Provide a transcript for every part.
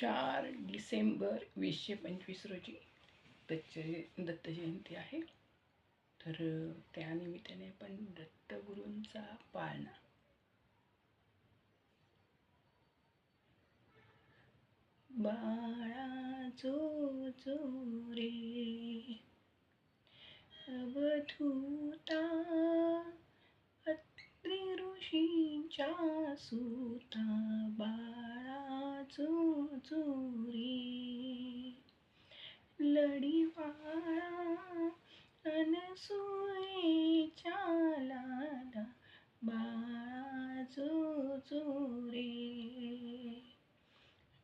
चार डिसेंबर वीसशे पंचवीस रोजी दत्त दत्त जयंती आहे. तर त्यानिमित्ताने आपण दत्तगुरूंचा पाळणा. बाळा जो जो रे अवधूता अत्रि ऋषींच्या सुता बा चोरी रे लढीवाळा अनसुयेच्या लाला बाळा जो जो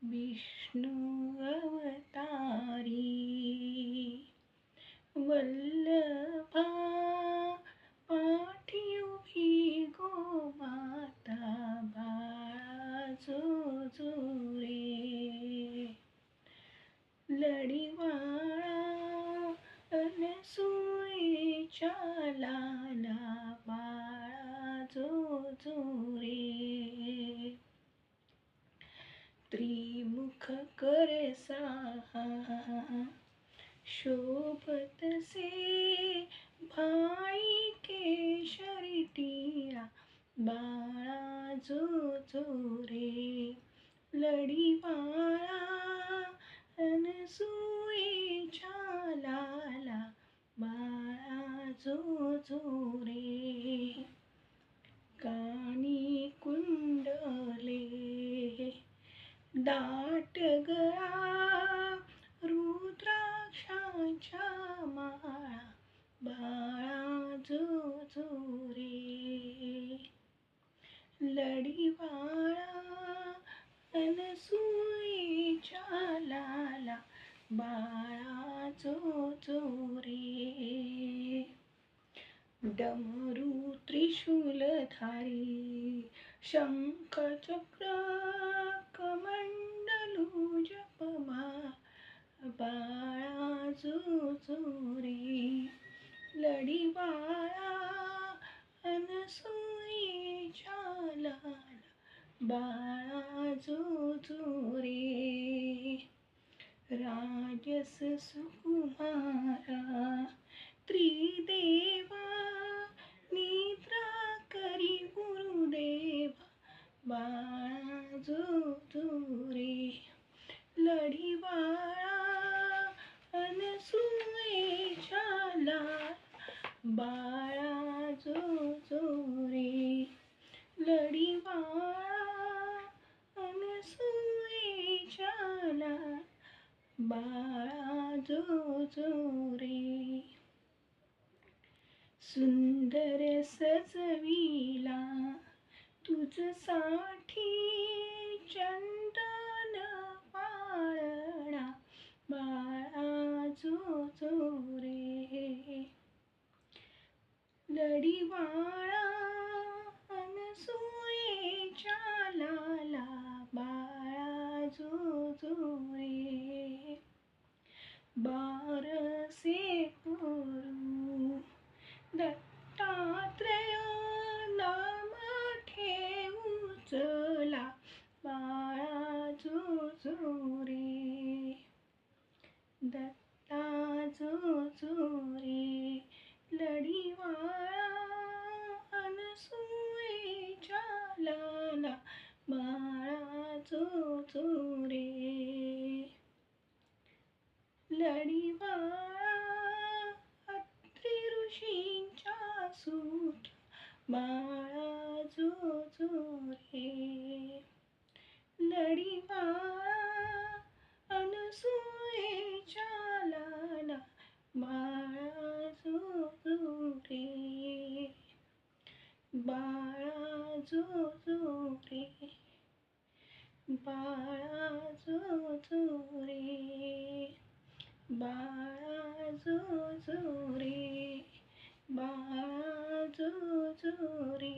विष्णू अवतारी वल्ल त्रिमुख कर शोभत से भाई के टिळा बाळा जो जो रे। लढीवाळा अनसुयेच्या लाला बाळा जो जो रे। कानी कुंड दाट गळा रुद्राक्षांच्या माळा बाळा जो जो रे लढीवाळा अनसुईच्या लाला बाळा जो जो रे डमरू त्रिशूलधारी शंखचक्र कमंडलू जपमा बाळा जो जो लढी बाळा अनसुयेच्या लाला बाळा जो जो राजस सुकुमारा अनसुईच्याला बाळा बाळा जो जो रे सुंदर सजविला तुझसाठी चंदन पाळणा बाळा जो जो रे लढीवाळा अनसू जो बारसे करू दत्तात्रय नाम ठेवू चला बाळा जो जो रे दत्ता जो जो रे लढीवाळा अनसुयेच्या लाला बाळा जो चोरे रे लढीवाळा अत्रि ऋषींच्या सूत माळा जो जो रे लढीवाळा अनुसूयेच्या लाला बाळा जो जो रे बाळा जो जो रे बाळा जो जो रे बाळा जो जो रे बाळा জোরে